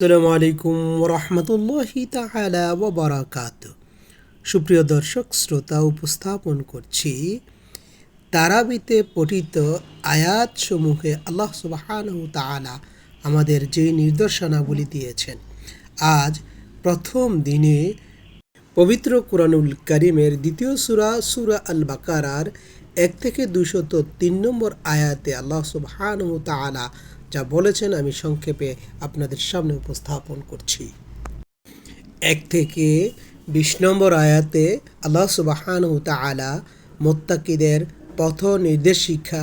আসসালামু আলাইকুম রহমতুল্লাহি বারাকাত সুপ্রিয় দর্শক, শ্রোতা উপস্থাপন করছি তারাবিতে পঠিত আয়াত সমূহে আল্লাহ সুবহানাহু তাআলা আমাদের যে নির্দেশনাবলী দিয়েছেন, আজ প্রথম দিনে পবিত্র কোরআনুল করিমের দ্বিতীয় সূরা সূরা আল বাকারার এক থেকে দুশত তিন নম্বর আয়াতে আল্লাহ সুবহানাহু তাআলা যা বলেছেন আমি সংক্ষেপে আপনাদের সামনে উপস্থাপন করছি। এক থেকে বিশ নম্বর আয়াতে আল্লাহ সুবহানাহু তাআলা মোত্তাকিদের পথ নির্দেশিকা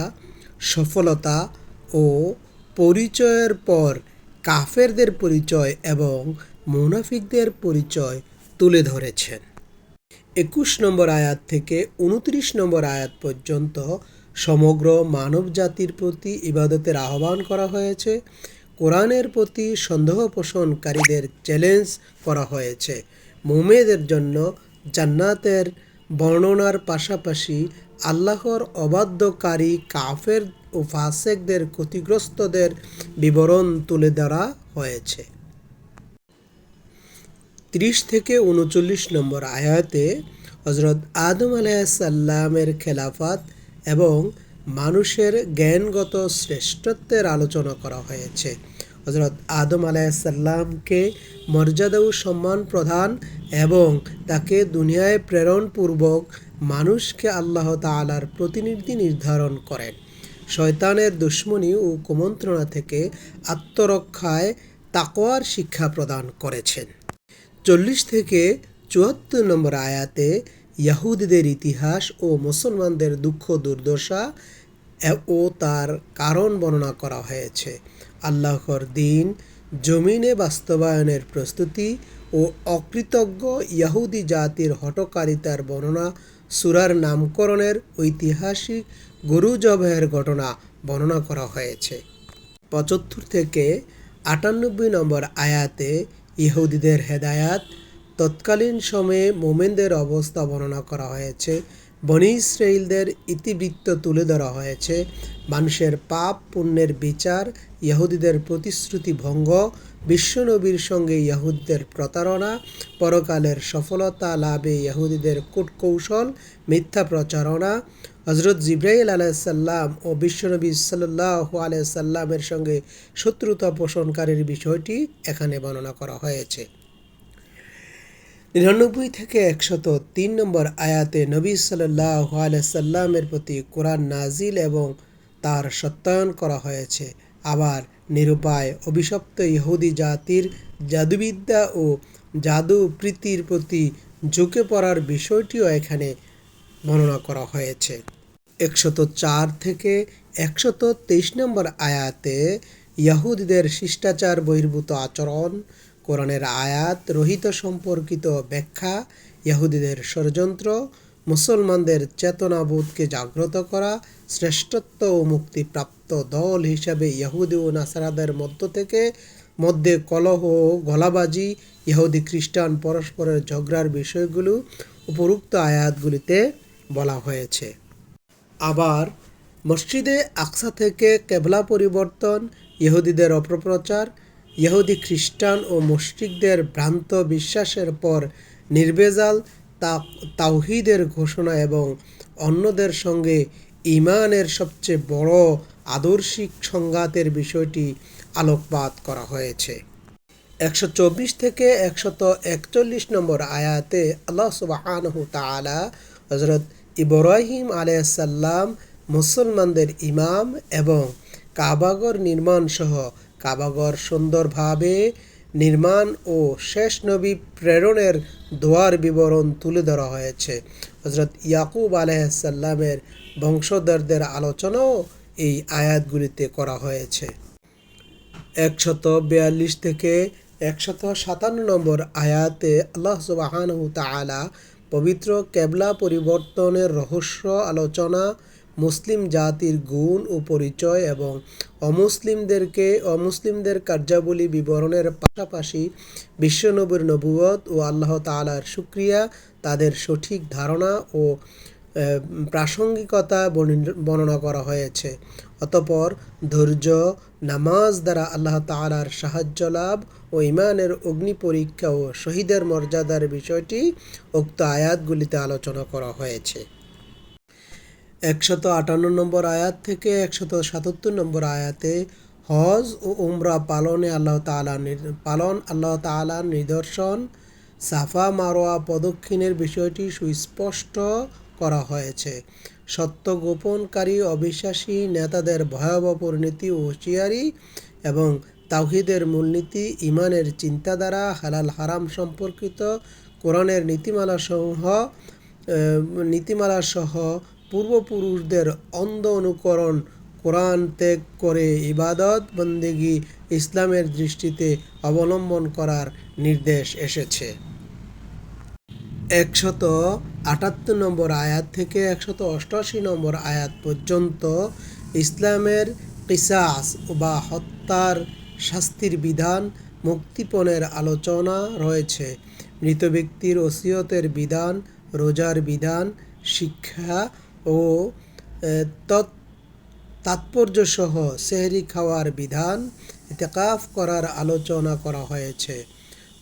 সফলতা ও পরিচয়ের পর কাফেরদের পরিচয় এবং মুনাফিকদের পরিচয় তুলে ধরেছেন। একুশ নম্বর আয়াত থেকে উনত্রিশ নম্বর আয়াত পর্যন্ত সমগ্র মানব জাতির প্রতি ইবাদতের আহ্বান করা হয়েছে। কোরআনের প্রতি সন্দেহ পোষণকারীদের চ্যালেঞ্জ করা হয়েছে। মোমেদের জন্য জান্নাতের বর্ণনার পাশাপাশি আল্লাহর অবাধ্যকারী কাফের ও ফাসেকদের ক্ষতিগ্রস্তদের বিবরণ তুলে ধরা হয়েছে। ত্রিশ থেকে উনচল্লিশ নম্বর আয়াতে হজরত আদম আলাইসাল্লামের খেলাফত এবং মানুষের জ্ঞানগত শ্রেষ্ঠত্বের আলোচনা করা হয়েছে। হজরত আদম আলাইসাল্লামকে মর্যাদা ও সম্মান প্রদান এবং তাকে দুনিয়ায় প্রেরণপূর্বক মানুষকে আল্লাহ তালার প্রতিনিধি নির্ধারণ করেন। শয়তানের দুশ্মনী ও কুমন্ত্রণা থেকে আত্মরক্ষায় তাকোয়ার শিক্ষা প্রদান করেছেন। চল্লিশ থেকে চুয়াত্তর নম্বর আয়াতে ইয়াহুদিদের ইতিহাস ও মুসলমানদের দুঃখ, দুর্দশা ও তার কারণ বর্ণনা করা হয়েছে। আল্লাহর দিন, জমিনে বাস্তবায়নের প্রস্তুতি ও অকৃতজ্ঞ ইয়াহুদি জাতির হটকারিতার বর্ণনা, সুরার নামকরণের ঐতিহাসিক গরু জবের ঘটনা বর্ণনা করা হয়েছে। পঁচাত্তর থেকে আটানব্বই নম্বর আয়াতে ইহুদিদের হেদায়াত তৎকালীন সময়ে মোমেনদের অবস্থা বর্ণনা করা হয়েছে। বনি ইসরাইলদের ইতিবৃত্ত তুলে ধরা হয়েছে। মানুষের পাপ, পুণ্যের বিচার, ইহুদিদের প্রতিশ্রুতি ভঙ্গ বিশ্বনবীর সঙ্গে ইহুদিদের প্রতারণা, পরকালের সফলতা লাভে ইহুদিদের কূটকৌশল, মিথ্যা প্রচারণা হজরত জিব্রাইল আলাইসাল্লাম ও বিশ্বনবী সাল্লাহ আলাইসাল্লামের সঙ্গে শত্রুতা পোষণকারীর বিষয়টি এখানে বর্ণনা করা হয়েছে। নিরানব্বই থেকে একশত তিন নম্বর আয়াতে নবী সাল্লাহ আলাইসাল্লামের প্রতি কোরআন নাজিল এবং তার সত্যায়ন করা হয়েছে। আবার নিরুপায় অভিশপ্ত ইহুদি জাতির জাদুবিদ্যা ও জাদু প্রীতির প্রতি ঝুঁকে পড়ার বিষয়টিও এখানে বর্ণনা করা হয়েছে। একশত চার থেকে একশত তেইশ নম্বর আয়াতে ইয়াহুদিদের শিষ্টাচার বহির্ভূত আচরণ কোরআনের আয়াত, রহিত সম্পর্কিত ব্যাখ্যা ইয়াহুদিদের ষড়যন্ত্র, মুসলমানদের চেতনাবোধকে জাগ্রত করা, শ্রেষ্ঠত্ব ও মুক্তিপ্রাপ্ত দল হিসাবে ইয়াহুদি ও নাসারাদের মধ্য থেকে মধ্যে কলহ গলাবাজি, ইহুদি খ্রিস্টান পরস্পরের ঝগড়ার বিষয়গুলো উপরুক্ত আয়াতগুলিতে বলা হয়েছে। আবার, মসজিদে আকসা থেকে কেবলা পরিবর্তন, ইহুদিদের অপপ্রচার ইহুদি খ্রিস্টান ও মুশরিকদের ভ্রান্ত বিশ্বাসের পর নির্বেজাল তাওহিদের ঘোষণা এবং অন্যদের সঙ্গে ইমানের সবচেয়ে বড় আদর্শিক সংঘাতের বিষয়টি আলোকপাত করা হয়েছে। একশো চব্বিশ থেকে একশত একচল্লিশ নম্বর আয়াতে আল্লাহ সুবাহানহু তালা হজরত ইব্রাহিম আলাইসাল্লাম মুসলমানদের ইমাম এবং কাবাগর নির্মাণ সহ কাবাগর সুন্দরভাবে নির্মাণ ও শেষ নবী প্রেরণের দোয়ার বিবরণ তুলে ধরা হয়েছে। হজরত ইয়াকুব আলাইসাল্লামের বংশধরদের আলোচনাও এই আয়াতগুলিতে করা হয়েছে। একশত বিয়াল্লিশ থেকে একশত সাতান্ন নম্বর আয়াতে আল্লাহ সুবাহানহু তালা পবিত্র কেবলা পরিবর্তনের রহস্য আলোচনা মুসলিম জাতির গুণ ও পরিচয় এবং অমুসলিমদেরকে, অমুসলিমদের কার্যাবলী বিবরণের পাশাপাশি বিশ্বনবীর নবুয়ত ও আল্লাহ তালার সুক্রিয়া তাদের সঠিক ধারণা ও প্রাসঙ্গিকতা বর্ণনা করা হয়েছে। অতপর ধৈর্য, নামাজ দ্বারা আল্লাহ তালার সাহায্য লাভ ও ইমানের অগ্নি পরীক্ষা ও শহীদের মর্যাদার বিষয়টি উক্ত আয়াতগুলিতে আলোচনা করা হয়েছে। একশত আটান্ন নম্বর আয়াত থেকে একশত সাতাত্তর নম্বর আয়াতে হজ ও উমরা পালনে আল্লাহ তালা পালন আল্লাহ তালার নিদর্শন। সাফা মারোয়া প্রদক্ষিণের বিষয়টি সুস্পষ্ট করা হয়েছে। সত্য গোপনকারী অবিশ্বাসী নেতাদের ভয়াবহ পরিণতি ও হুঁশিয়ারি এবং তাওহিদের মূলনীতি ইমানের চিন্তাধারা, হালাল হারাম সম্পর্কিত কোরআনের নীতিমালা সমূহ নীতিমালা সহ পূর্বপুরুষদের অন্ধ অনুকরণ কোরআন ত্যাগ করে ইবাদত বন্দেগি ইসলামের দৃষ্টিতে অবলম্বন করার নির্দেশ এসেছে। একশত আটাত্তর নম্বর আয়াত থেকে একশত অষ্টআশি নম্বর আয়াত পর্যন্ত ইসলামের কিসাস বা হত্যার শাস্তির বিধান, মুক্তিপণের আলোচনা রয়েছে। মৃত ব্যক্তির ওসিয়তের বিধান, রোজার বিধান, শিক্ষা ও তৎ, তাৎপর্যসহ সেহরি খাওয়ার বিধান ইতেকাফ করার আলোচনা করা হয়েছে।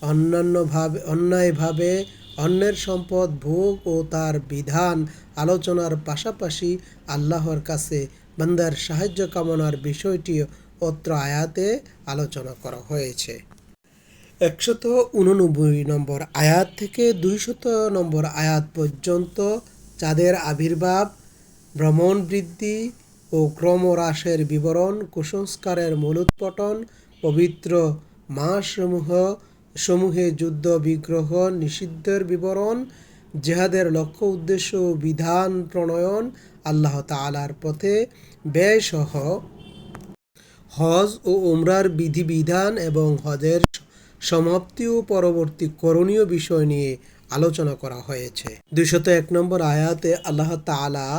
অন্যান্যভাবে অন্যায়ভাবে অন্যের সম্পদ, ভোগ ও তার বিধান আলোচনার পাশাপাশি আল্লাহর কাছে বান্দার সাহায্য কামনার বিষয়টি অত্র আয়াতে আলোচনা করা হয়েছে। একশত উননব্বই নম্বর আয়াত থেকে দুইশত নম্বর আয়াত পর্যন্ত চাঁদের আবির্ভাব, ভ্রমণ বৃদ্ধি ও ক্রমহ্রাসের বিবরণ, কুসংস্কারের মূলোৎপটন পবিত্র মাসসমূহ, সমূহে যুদ্ধ, বিগ্রহ, নিষিদ্ধের বিবরণ, জেহাদের লক্ষ্য উদ্দেশ্য বিধান প্রণয়ন আল্লাহ তালার পথে ব্যয়সহ। হজ ও উমরার বিধিবিধান এবং হজের সমাপ্তি ও পরবর্তী করণীয় বিষয় নিয়ে আলোচনা করা হয়েছে। দুশত এক নম্বর আয়াতে আল্লাহ তালা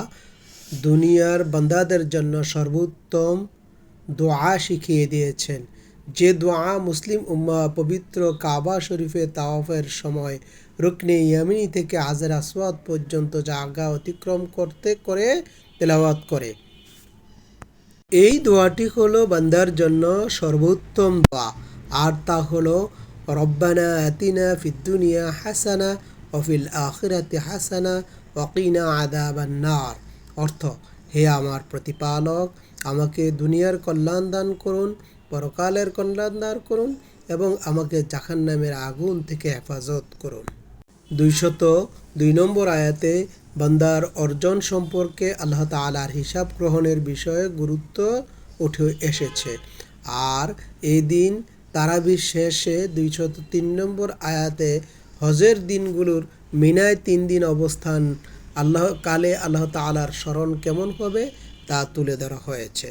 দুনিয়ার বান্দাদের জন্য সর্বোত্তম দোয়া শিখিয়ে দিয়েছেন। যে দোয়া মুসলিম উম্মা পবিত্র কাবা শরীফে তাওয়াফের সময় রুকনে ইয়ামিনী থেকে আজের আসওয়াদ পর্যন্ত জায়গা অতিক্রম করতে করে তেলাওয়াত করে। এই দোয়াটি হলো বান্দার জন্য সর্বোত্তম দোয়া। আর তা হলো রব্বানা আতিনা ফিদ্দুনিয়া হাসানা অফিল আখিরাতে হাসানা ওকিনা আদাবান্নার অর্থ, হে আমার প্রতিপালক, আমাকে দুনিয়ার কল্যাণ দান করুন, পরকালের কল্যাণ দান করুন এবং আমাকে জাহান নামের আগুন থেকে হেফাজত করুন। দুইশত দুই নম্বর আয়াতে, বান্দার অর্জন সম্পর্কে আল্লাহ তালার হিসাব গ্রহণের বিষয়ে গুরুত্ব উঠে এসেছে। আর এই দিন তারাবির শেষে দুইশত তিন নম্বর আয়াতে হজের দিনগুলোর মিনায় তিন দিন অবস্থান আল্লাহ কালে আল্লাহ তালার স্মরণ কেমন হবে তা তুলে ধরা হয়েছে।